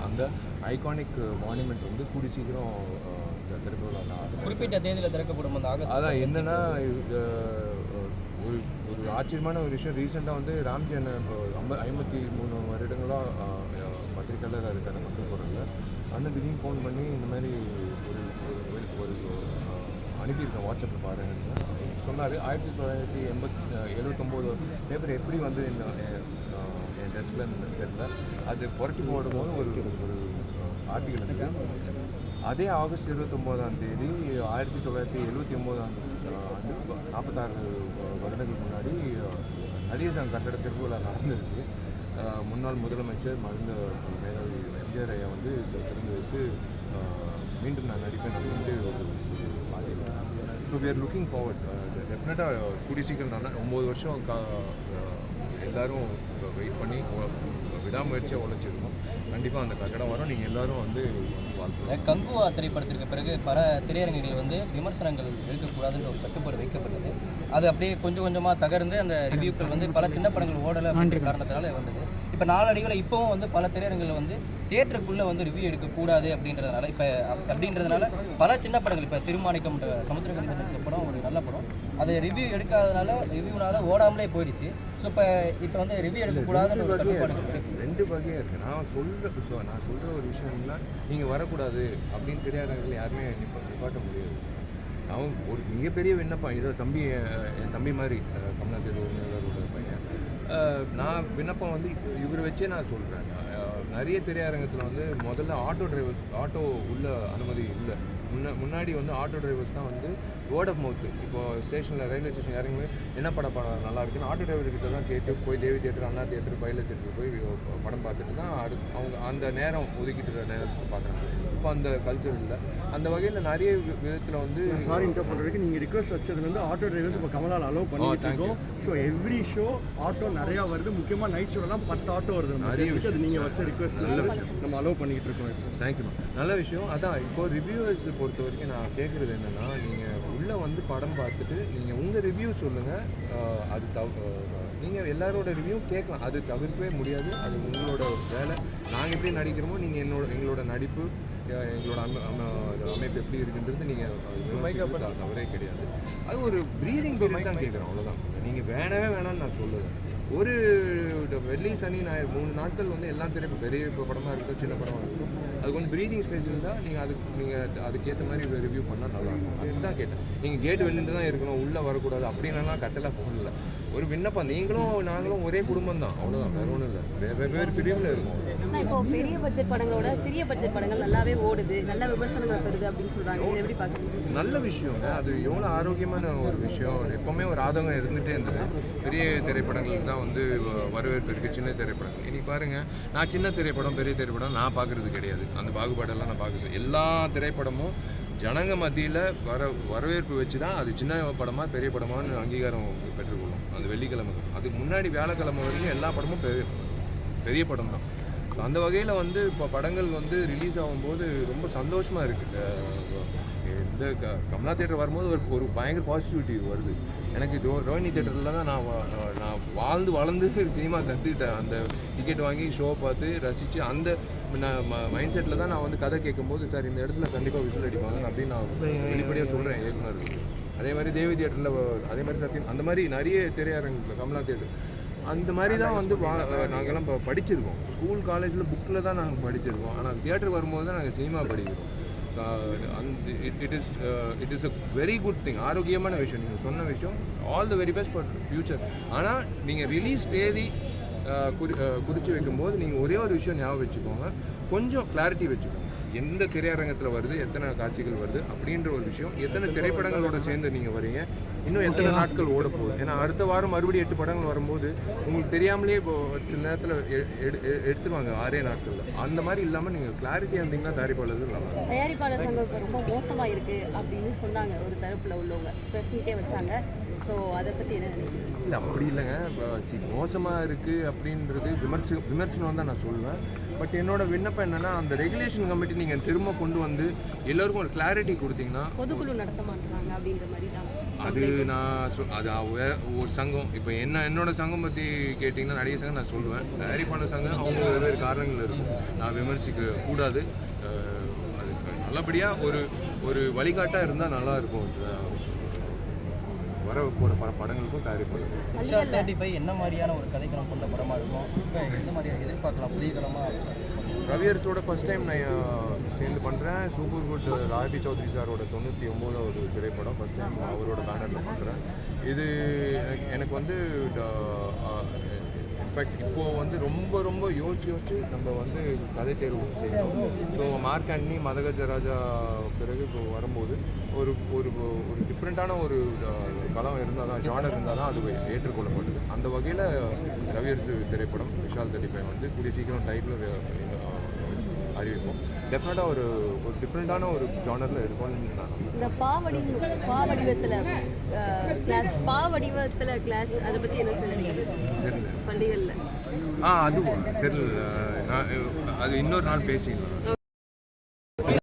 அந்த iconic monument வந்து கூடி சீக்கிரம் இந்த நான் குறிப்பிட்ட தேதியில் திறக்கப்படும் அந்த ஆகஸ்ட் அதான் என்னன்னா ஒரு ஒரு ஆச்சரியமான ஒரு விஷயம். ரீசெண்டாக வந்து ராம்ஜி அண்ணன் ஐம்ப ஐம்பத்தி மூணு வருடங்களாக பத்திரிக்கையாளராக இருக்காரு மக்கள் குரலில் அண்ணன் திடீர்னு ஃபோன் பண்ணி இந்த மாதிரி ஒரு ஒரு அனுப்பியிருக்கேன் வாட்ஸ்அப்பில் பாருங்கன்னு சொன்னார் ஆயிரத்தி தொள்ளாயிரத்தி எண்பத்தி எழுபத்தொம்போது பேப்பர் எப்படி வந்து இந்த என் டெஸ்கில் தெரியல. அது புரட்டி போடும்போது ஒரு ஒரு ஆர்டிகல் இருக்கு. அதே ஆகஸ்ட் இருபத்தொம்போதாம் தேதி ஆயிரத்தி தொள்ளாயிரத்தி எழுபத்தி ஒம்போதாம் ஆண்டு நாற்பத்தாறு வருடங்களுக்கு முன்னாடி அஹ், நடிகர் சங்க கட்டட திருவிழா நடந்திருக்கு. முன்னாள் முதலமைச்சர் மருந்த மேதாவி எம்ஜிஆர் ஐயா வந்து திறந்து வைத்து மீண்டும் நான் நடிப்பேன் அப்படின்ட்டு so we are looking forward டெஃபினட்டாக கூடி சீக்கிரம் நான் ஒம்பது வருஷம் கா uh, எல்லாரும் வெயிட் பண்ணி விடாமுயற்சியாக உழைச்சிருக்கோம். கண்டிப்பாக அந்த கட்டடம் வரும். நீங்கள் எல்லாரும் வந்து வாழ்த்து கங்குவா திரைப்படத்திற்கு பிறகு பல திரையரங்குகள் வந்து விமர்சனங்கள் எடுக்கக்கூடாதுன்ற ஒரு கட்டுப்பாடு வைக்கப்பட்டது. அது அப்படியே கொஞ்சம் கொஞ்சமாக தகர்ந்து அந்த ரிவ்யூக்கள் வந்து பல சின்ன படங்கள் ஓடலை அப்படின்ற காரணத்தினால வந்தது. இப்போ நாளடைவில் இப்போவும் வந்து பல திரையரங்குகள் வந்து தியேட்டருக்குள்ளே வந்து ரிவ்யூ எடுக்கக்கூடாது அப்படின்றதுனால இப்போ அப்படின்றதுனால பல சின்ன படங்கள் இப்போ திருமாணிக்கம் சமுத்திரக்கணி நடிச்ச படம் ஒரு நல்ல படம். அது ரிவ்யூ எடுக்காதனால ரிவ்யூனால ஓடாமலே போயிடுச்சு. ஸோ இப்போ இப்போ வந்து ரிவ்யூ எடுக்கக்கூடாதுன்ற ஒரு கட்டுப்பாடுகள் இருக்கு. ரெண்டு வகையாக இருக்குது நான் சொல்கிற ஸோ நான் சொல்கிற ஒரு விஷயம்னா நீங்கள் வரக்கூடாது அப்படின்னு தெரியாதவங்களை யாருமே நிப்ப நிப்பாட்ட முடியாது. அவன் ஒரு மிகப்பெரிய விண்ணப்பம் இதோ தம்பி என் தம்பி மாதிரி கமலா கமலாதேவி உரிமையாளரோட பையன். நான் விண்ணப்பம் வந்து இவரை வச்சே நான் சொல்கிறேன் நிறைய திரையரங்கத்தில் வந்து முதல்ல ஆட்டோ டிரைவர்ஸ் ஆட்டோ உள்ள அனுமதி இல்லை. முன்ன முன்னாடி வந்து ஆட்டோ டிரைவர்ஸ் தான் வந்து வேர்ட் ஆஃப் மவுத் இப்போ ஸ்டேஷனில் ரயில்வே ஸ்டேஷன் இறங்கி என்ன படம் படம் நல்லா இருக்குன்னு ஆட்டோ டிரைவர் கிட்ட தான் கேட்டு போய் தேவி தேட்டர் அண்ணா தேட்டர் பயில தேட்டர் போய் படம் பார்த்துட்டு தான் அடுத்து அவங்க அந்த நேரம் ஒதுக்கிட்டு நேரத்துக்கு பார்க்குறாங்க. இப்போ அந்த கல்ச்சர் இல்லை. அந்த வகையில் நிறைய விதத்தில் வந்து சாரி இன்டர் பண்ணுறதுக்கு நீங்கள் ரிக்வஸ்ட் வச்சது வந்து ஆட்டோ டிரைவர்ஸ் இப்போ கமலால் அலோவ் பண்ணிட்டு thank you. இருக்கோம். ஸோ எவ்ரி ஷோ ஆட்டோ நிறையா வருது. முக்கியமாக நைட் ஷோலாம் பத்து ஆட்டோ வருது நிறைய. அது நீங்கள் வச்ச ரிக்வஸ்ட் நல்ல விஷயம். நம்ம அலோவ் பண்ணிக்கிட்டு இருக்கோம். தேங்க்யூ நல்ல விஷயம். அதான் இப்போ ரிவ்யூவர்ஸ் பொறுத்த வரைக்கும் நான் கேட்குறது என்னென்னா நீங்கள் உள்ளே வந்து படம் பார்த்துட்டு நீங்கள் உங்கள் ரிவ்யூ சொல்லுங்கள் அது தவ நீங்கள் எல்லாரோட ரிவ்யூ கேட்கலாம். அது தவிர்க்கவே முடியாது. அது உங்களோட வேலை. நாங்கள் எப்படி நடிக்கிறோமோ நீங்கள் என்னோட எங்களோட நடிப்பு எங்களோட அம அமைப்பு எப்படி இருக்குன்றது நீங்கள் தவறே கிடையாது. அது ஒரு ப்ரீதிங் பீரியட் தான் கேட்குறோம் அவ்வளோதான் நீங்கள் வேணவே வேணாம்னு நான் சொல்லுவேன் ஒரு வெள்ளி சனி ஞாயிறு மூணு நாட்கள் வந்து எல்லா திரைப்பு பெரிய இப்போ படமாக இருக்கட்டும் சின்ன படமாக இருக்கட்டும் அது கொஞ்சம் ப்ரீதிங் ஸ்பேஸ் இருந்தால் நீங்கள் அதுக்கு நீங்கள் அதுக்கேற்ற மாதிரி ரிவ்யூ பண்ணால் நல்லா அதுதான் கேட்டேன். நீங்கள் கேட் வெளியிட்டு தான் இருக்கணும் உள்ளே வரக்கூடாது அப்படின்னுலாம் கட்டலாம் போகல ஒரு விண்ணப்பம் நீங்களும் நாங்களும் ஒரே குடும்பம் தான். அவ்வளோதான் வேற ஒன்றும் இல்லை. வேறு வெவ்வேறு பிரிவில் இருக்கும். இப்போ பெரிய பட்ஜெட் படங்களோட சிறிய பட்ஜெட் படங்கள் நல்லாவே ஓடுது. நல்ல விமர்சனங்கள் பெறுது அப்படின்னு சொல்றாங்க. இதை எப்படி பாக்குறீங்க? நல்ல விஷயங்க. அது எவ்வளோ ஆரோக்கியமான ஒரு விஷயம். எப்போவுமே ஒரு ஆதங்கம் இருந்துகிட்டே இருந்தது. பெரிய திரைப்படங்களுக்கு தான் வந்து வரவேற்பு இருக்குது சின்ன திரைப்படங்கள். இனி பாருங்கள் நான் சின்ன திரைப்படம் பெரிய திரைப்படம் நான் பார்க்குறது கிடையாது. அந்த பாகுபாடெல்லாம் நான் பார்க்குறது எல்லா திரைப்படமும் ஜனங்க மத்தியில் வர வரவேற்பு வச்சு தான் அது சின்ன படமாக பெரிய படமான்னு அங்கீகாரம் பெற்றுக்கொள்ளும். அந்த வெள்ளிக்கிழமை. அதுக்கு முன்னாடி வியாழக்கிழமை வரைக்கும் எல்லா படமும் பெரிய பெரிய படம் தான். அந்த வகையில் வந்து இப்போ படங்கள் வந்து ரிலீஸ் ஆகும்போது ரொம்ப சந்தோஷமாக இருக்குது இந்த கமலா தேட்டர் வரும்போது ஒரு ஒரு பயங்கர பாசிட்டிவிட்டி வருது. எனக்கு ரோ ரோஹினி தேட்டரில் தான் நான் நான் வாழ்ந்து வளர்ந்து சினிமா கற்றுக்கிட்டேன் அந்த டிக்கெட் வாங்கி ஷோ பார்த்து ரசித்து அந்த நான் மைண்ட் செட்டில் தான் நான் வந்து கதை கேட்கும்போது சார் இந்த இடத்துல கண்டிப்பாக விசில் அடிப்பாங்க அப்படின்னு நான் வெளிப்படையாக சொல்கிறேன் இயக்குனருக்கு அதே மாதிரி தேவி தியேட்டரில் அதே மாதிரி சத்யம் அந்த மாதிரி நிறைய திரையரங்குகள் கமலா தேட்டர் அந்த மாதிரி தான் வந்து நாங்கள்லாம் இப்போ படிச்சிருக்கோம். ஸ்கூல் காலேஜில் புக்கில் தான் நாங்கள் படிச்சிருக்கோம். ஆனால் தியேட்டருக்கு வரும்போது தான் நாங்கள் சினிமா படிக்கிறோம். அந்த it is it is a very good thing ஆரோக்கியமான விஷயம். நீங்கள் சொன்ன விஷயம் all the very best for future ஆனால் நீங்கள் ரிலீஸ் தேதி uh, குறி uh, குறித்து வைக்கும்போது நீங்கள் ஒரே ஒரு விஷயம் ஞாபகம் வச்சுக்கோங்க. கொஞ்சம் கிளாரிட்டி வச்சுக்கோங்க. எந்த திரையரங்கத்தில் வருது எத்தனை காட்சிகள் வருது அப்படின்ற ஒரு விஷயம். எத்தனை திரைப்படங்களோட சேர்ந்து நீங்கள் வரீங்க? இன்னும் எத்தனை நாட்கள் ஓட போகுது ஏன்னா அடுத்த வாரம் மறுபடியும் எட்டு படங்கள் வரும்போது உங்களுக்கு தெரியாமலே இப்போ சில நேரத்தில் எடுத்துருவாங்க ஆறே நாட்களில். அந்த மாதிரி இல்லாமல் நீங்கள் கிளாரிட்டியாக இருந்தீங்கன்னா தயாரிப்பாளர்கள் நல்லா இருக்கும். தயாரிப்பாளர் இப்ப ரொம்ப மோசமா இருக்கு அப்படின்னு சொன்னாங்க ஒரு தரப்புல உள்ளவங்க. ப்ரெஸ் மீட்டே வச்சாங்க. ஸோ அதை பத்தி என்ன நினைக்கிறீங்க? இல்லை அப்படி இல்லைங்க. இப்போ சி மோசமாக இருக்குது அப்படின்றது விமர்சி விமர்சனம் தான் நான் சொல்லுவேன் பட் என்னோட விண்ணப்பம் என்னன்னா அந்த ரெகுலேஷன் கமிட்டி நீங்கள் திரும்ப கொண்டு வந்து எல்லாருக்கும் ஒரு கிளாரிட்டி கொடுத்தீங்கன்னா பொதுக்குழு நடத்த மாட்டாங்க அப்படின்ற மாதிரி தான் அது நான் சொ அது ஒரு சங்கம். இப்போ என்ன என்னோட சங்கம் பற்றி கேட்டிங்கன்னா நிறைய சங்கம் நான் சொல்லுவேன் தயாரிப்பான சங்கம் அவங்க வெவ்வேறு காரணங்கள் இருக்கும். நான் விமர்சிக்க கூடாது. அதுக்கு நல்லபடியாக ஒரு ஒரு வழிகாட்டாக இருந்தால் நல்லா இருக்கும். வர போகிற பட படங்களுக்கும் தயாரிப்பாளர் விஷால் தேர்ட்டி ஃபைவ் என்ன மாதிரியான ஒரு கதைக்களம் கொண்ட படமாக இருக்கும் எந்த மாதிரி எதிர்பார்க்கலாம் புதிய தரமாக ரவியர்ஸோட ஃபர்ஸ்ட் டைம் நான் சேர்ந்து பண்ணுறேன் சூப்பர் குட் ராஜி சௌத்ரி சாரோட தொண்ணூற்றி ஒம்போதாவது திரைப்படம் ஃபர்ஸ்ட் டைம் அவரோட பேனரில் பண்ணுறேன் இது எனக்கு வந்து பட் இப்போது வந்து ரொம்ப ரொம்ப யோசிச்சு யோசிச்சு நம்ம வந்து கதை தேர்வு செய்யணும். ஸோ மார்க் ஆண்டனி மதகஜராஜா பிறகு இப்போ வரும்போது ஒரு ஒரு ஒரு டிஃப்ரெண்ட்டான ஒரு களம் இருந்தால் தான் ஜானர் இருந்தால் தான் அது ஏற்றுக்கொள்ளப்படுது அந்த வகையில் ரவியரசு திரைப்படம் விஷால் தடிப்பை வந்து கூடிய சீக்கிரம் டைட்டில் அறிவிப்போம். டெஃபினட்டாக ஒரு ஒரு டிஃப்ரெண்ட்டான ஒரு ஜானரில் இருக்கும்னு நான். இந்த பாவடி பாவடிவத்தில் கிளாஸ் பாவடிவத்தில் கிளாஸ் அதை பற்றி என்ன சொல்லுவீங்க? தெரியல. பள்ளிகளில். ஆ அதுவும் தெரியல. நான் அது இன்னொரு நாள் பேசிக்கலாம்.